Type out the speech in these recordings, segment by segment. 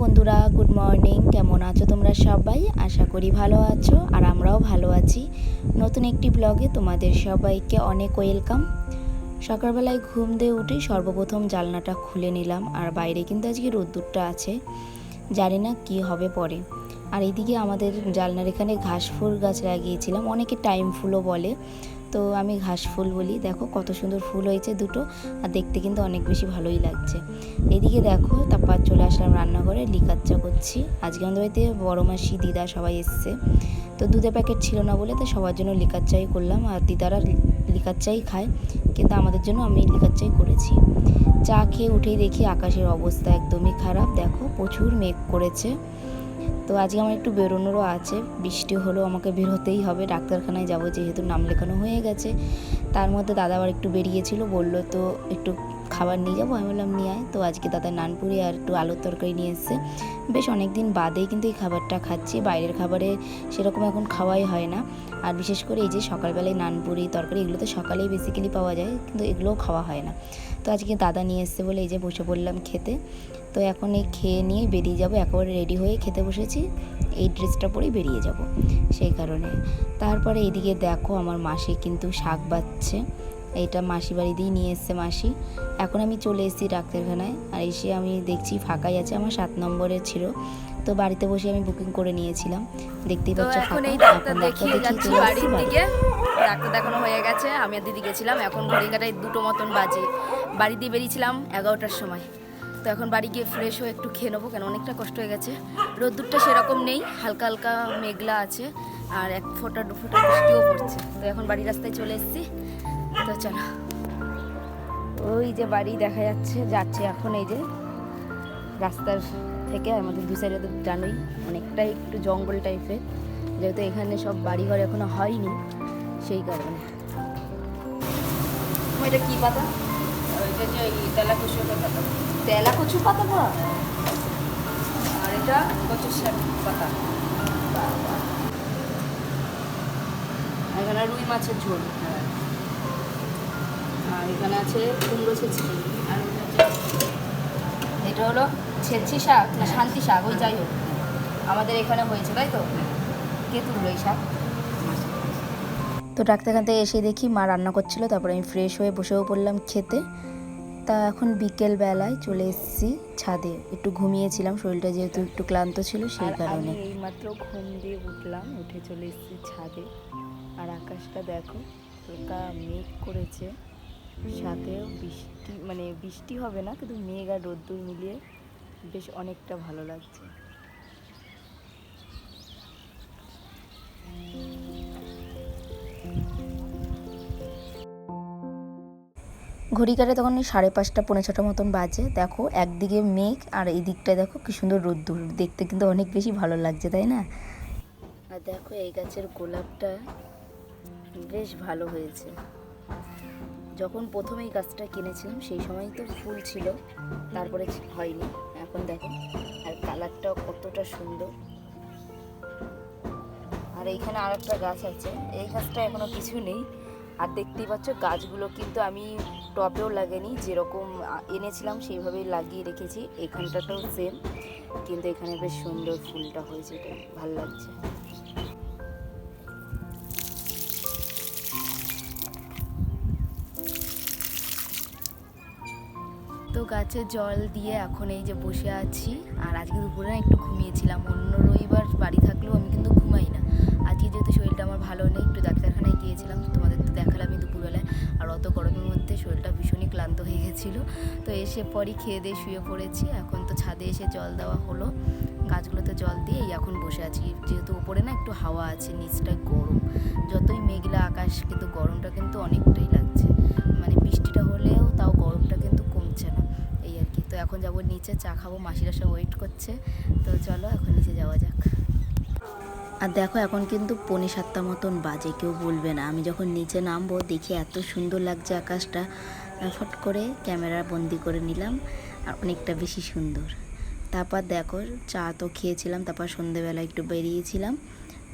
বন্ধুরা good morning কেমন আছো তোমরা সবাই? আশা করি ভালো আছো আর আমরাও ভালো আছি। নতুন একটি ব্লগে তোমাদের সবাইকে অনেক ওয়েলকাম সকালবেলায় ঘুম দিয়ে উঠে সর্বপ্রথম জালনাটা খুলে নিলাম আর বাইরে কিন্তু আজকে রোদ্দুরটা আছে। জানি না কি হবে পরে। আর এইদিকে আমাদের জালনার এখানে ঘাস ফুল গাছ লাগিয়েছিলাম। অনেকে টাইম ফুলও বলে। তো আমি ঘাস ফুল বলি। দেখো কত সুন্দর ফুল হয়েছে দুটো আর দেখতে কিন্তু অনেক বেশি ভালোই লাগছে। এদিকে দেখো তারপর চলে আসলাম রান্নাঘরে, লিকার চা করছি। আজকে আমাদের বাড়িতে বড় মাসি, দিদা সবাই এসছে। তো দুধের প্যাকেট ছিল না বলে তো সবার জন্য লিকার চাই করলাম আর দিদারা লিকার চাই খায়। কিন্তু আমাদের জন্য আমি লিকার চাই করেছি। চা খেয়ে উঠেই দেখি আকাশের অবস্থা একদমই খারাপ। দেখো প্রচুর মেঘ করেছে। তো আজকে আমার একটু বেরোনোরও আছে। বৃষ্টি হলেও আমাকে বেরোতেই হবে। ডাক্তারখানায় যাব যেহেতু নাম লেখানো হয়ে গেছে। তার মধ্যে দাদা আবার একটু বেরিয়েছিল, বলল তো একটু খাবার নিয়ে যাব। আমি বললাম, নিয়ে আয়। তো আজকে দাদা নানপুরি আর একটু আলুর তরকারি নিয়ে এসছে। বেশ অনেক দিন বাদেই কিন্তু এই খাবারটা খাচ্ছি। বাইরের খাবারে সেরকম এখন খাওয়াই হয় না। আর বিশেষ করে এই যে সকালবেলায় নানপুরি, তরকারি, এগুলো তো সকালেই বেসিক্যালি পাওয়া যায়। কিন্তু এগুলোও খাওয়া হয় না। তো আজকে দাদা নিয়ে এসছে বলে এই যে বসে পড়লাম খেতে। তো এখন এই খেয়ে নিয়ে বেরিয়ে যাব। একেবারে রেডি হয়ে খেতে বসেছি। এই ড্রেসটা পরেই বেরিয়ে যাব। সেই কারণে। তারপরে এইদিকে দেখো আমার মাসি কিন্তু শাক বাচ্ছে। এইটা মাসি বাড়ি দিয়ে নিয়ে এসছে মাসি। এখন আমি চলে এসেছি ডাক্তারখানায় আর এসে আমি দেখছি ফাঁকাই আছে আমার সাত নম্বরে ছিল। তো বাড়িতে বসে আমি বুকিং করে নিয়েছিলাম। দেখতেই পাচ্ছ এখন এই ডাক্তার দেখিয়ে দেখিয়ে যাচ্ছি বাড়ির বাড়ি দিকে। ডাক্তার দেখানো হয়ে গেছে আমি আর দিদি গেছিলাম। এখন ঘড়ি কাটায় দুটো মতন বাজে। বাড়ি দিয়ে বেরিয়েছিলাম এগারোটার সময়। তো এখন বাড়ি গিয়ে ফ্রেশ হয়ে একটু খেয়ে নেব কেন অনেকটা কষ্ট হয়ে গেছে। রোদ্দুরটা সেরকম নেই হালকা হালকা মেঘলা আছে আর এক ফোঁটা দু ফোঁটা বৃষ্টিও পড়ছে। তো এখন বাড়ির রাস্তায় চলে এসেছি। তো চলো। ওই যে বাড়ি দেখা যাচ্ছে যাচ্ছে এখন এই যে রাস্তার থেকে আমাদের দু সাইডে তো জানোই, অনেকটাই একটু জঙ্গল টাইপের যেহেতু এখানে সব বাড়িঘর এখনও হয়নি, সেই কারণে। এটা কি পাতা? ওইটা যে তেলা কুসুর পাতা। তেলা কচু পাতা আর এটা কচুর শাক পাতা। এখানে রুই মাছের ঝোল। হ্যাঁ আর এখানে আছে কুমড়ো ছেঁচি। আর এটা হলো ছেঁচি শাক না শান্তি শাক ওই যাই হোক। আমাদের এখানে হয়েছে তাই তো? কে তুললো এই শাক? তো ডাক্তারখান থেকে এসে দেখি মা রান্না করছিল তারপরে আমি ফ্রেশ হয়ে বসেও পড়লাম খেতে। তা এখন বিকেল বেলায় চলে এসেছি ছাদে। একটু ঘুমিয়েছিলাম শরীরটা যেহেতু একটু ক্লান্ত ছিল সেই কারণে আমি এইমাত্র ঘুম দিয়ে উঠলাম উঠে চলে এসেছি ছাদে। আর আকাশটা দেখো হালকা মেঘ করেছে। সাথেও বৃষ্টি মানে বৃষ্টি হবে না কিন্তু মেঘ আর রোদ্দুর মিলিয়ে বেশ অনেকটা ভালো লাগছে। ঘড়ি কাটে তখন ওই সাড়ে পাঁচটা পৌনে ছটার মতন বাজে। দেখো একদিকে মেঘ আর এই দিকটায় দেখো কি সুন্দর রোদ্দুর। দেখতে কিন্তু অনেক বেশি ভালো লাগছে তাই না? আর দেখো এই গাছের গোলাপটা বেশ ভালো হয়েছে। যখন প্রথম এই গাছটা কিনেছিলাম, সেই সময় তো ফুল ছিল। তারপরে হয়নি, এখন দেখো। আর কালারটাও কতটা সুন্দর। আর এইখানে আর একটা গাছ আছে। এই গাছটা এখনও কিছু নেই। আর দেখতেই পাচ্ছ, গাছগুলো কিন্তু আমি টবেও লাগেনি। যেরকম এনেছিলাম, সেইভাবেই লাগিয়ে রেখেছি। এখানটাতেও সেম কিন্তু এখানে বেশ সুন্দর ফুলটা হয়েছে। এটা ভালো লাগছে। গাছে জল দিয়ে এখন এই যে বসে আছি। আর আজকে দুপুরে না একটু ঘুমিয়েছিলাম। অন্য রবিবার বাড়ি থাকলেও আমি কিন্তু ঘুমাই না। আজকে যেহেতু শরীরটা আমার ভালো নেই, একটু ডাক্তারখানায় গিয়েছিলাম তোমাদের তো দেখালাম দেখালামই দুপুরবেলায়। আর অত গরমের মধ্যে শরীরটা ভীষণই ক্লান্ত হয়ে গেছিল। তো এসে পরই খেয়ে দিয়ে শুয়ে পড়েছি। এখন তো ছাদে এসে জল দেওয়া হলো। গাছগুলোতে জল দিয়ে এখন বসে আছি। যেহেতু উপরে না একটু হাওয়া আছে, নিচটায় গরম। যতই মেঘলা আকাশ, কিন্তু গরমটা কিন্তু অনেকটাই লাগছে। মানে বৃষ্টিটা হলেও তাও গরমটা কিন্তু কমছে না। এই আর কি। তো এখন যাব নিচে, চা খাব, মাসিরা সব ওয়েট করছে। তো চলো এখন নিচে যাওয়া যাক। আর দেখো এখন কিন্তু পৌনে সাতটা মতন বাজে, কেউ বলবে না। আমি যখন নিচে নামবো, দেখি এত সুন্দর লাগছে আকাশটা। ফট করে ক্যামেরা বন্দি করে নিলাম, আর অনেকটা বেশি সুন্দর। তারপর দেখো চা তো খেয়েছিলাম, তারপর সন্ধেবেলা একটু বেরিয়েছিলাম।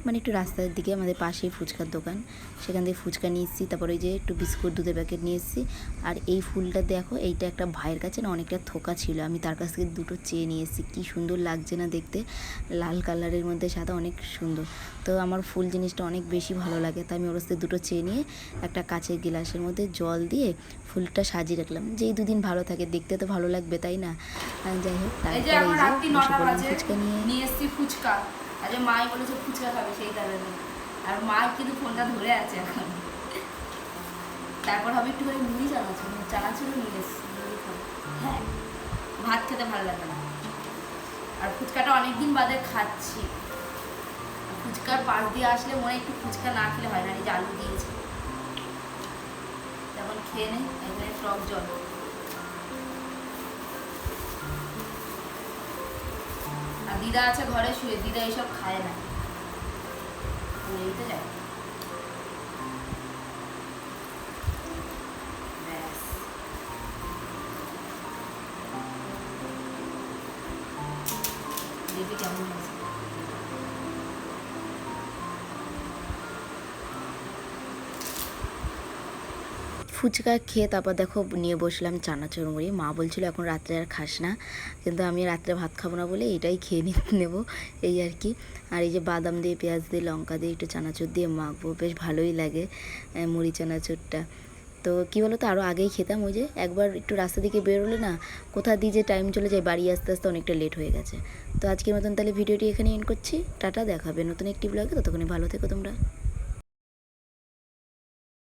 মানে একটু রাস্তার দিকে আমাদের পাশেই ফুচকার দোকান। সেখান থেকে ফুচকা নিয়ে এসেছি তারপর ওই যে একটু বিস্কুট দুধের প্যাকেট নিয়ে এসেছি। আর এই ফুলটা দেখো এইটা একটা ভাইয়ের কাছে না অনেকটা থোকা ছিল। আমি তার কাছ থেকে দুটো চেয়ে নিয়ে এসেছি। কী সুন্দর লাগছে না দেখতে। লাল কালারের মধ্যে সাদা অনেক সুন্দর। তো আমার ফুল জিনিসটা অনেক বেশি ভালো লাগে। তাই আমি ওর কাছ থেকে দুটো চেয়ে নিয়ে একটা কাচের গ্লাসের মধ্যে জল দিয়ে ফুলটা সাজিয়ে রাখলাম। যেই দুদিন ভালো থাকে দেখতে তো ভালো লাগবে তাই না? যাই হোক তারপরে ফুচকা নিয়ে। নিয়ে এসছি ফুচকা। আজকে মাই বলেছে ফুচকা খাবে, সেই কারণে আর মা কিন্তু ফোনটা ধরে আছে এখন। তারপর হবে একটু করে মুড়ি চানাচুর চানাচুরও নিয়ে এসছি হ্যাঁ ভাত খেতে ভালো লাগে না। আর ফুচকাটা অনেকদিন বাদে খাচ্ছি। ফুচকার পাশ দিয়ে আসলে মনে একটু ফুচকা না খেলে হয় না, এই যে আলু দিয়েছে। তখন খেয়ে নেই এখানে টক জল। আর দিদা আছে ঘরে শুয়ে দিদা এইসব খায় না। এই তো যায় দেখি কেমন ফুচকা খেয়ে তারপর দেখো নিয়ে বসলাম চানাচুর মুড়ি। মা বলছিল, এখন রাত্রে আর খাস না। কিন্তু আমি রাত্রে ভাত খাব না বলে এটাই খেয়ে নেব। এই আর কি। আর এই যে বাদাম দিয়ে, পেঁয়াজ দিয়ে, লঙ্কা দিয়ে, একটু চানাচুর দিয়ে মাখবো। বেশ ভালোই লাগে মুড়ি চানাচুরটা। তো কী বলো তো আরও আগেই খেতাম ওই যে একবার একটু রাস্তা দিকে বেরোলে না, কোথা দিয়ে যে টাইম চলে যায়, বাড়ি আসতে আসতে অনেকটা লেট হয়ে গেছে। তো আজকের মতন তাহলে ভিডিওটি এখানে এন্ড করছি। টাটা, দেখাবে নতুন একটি ব্লগে ততক্ষণে ভালো থেকো তোমরা।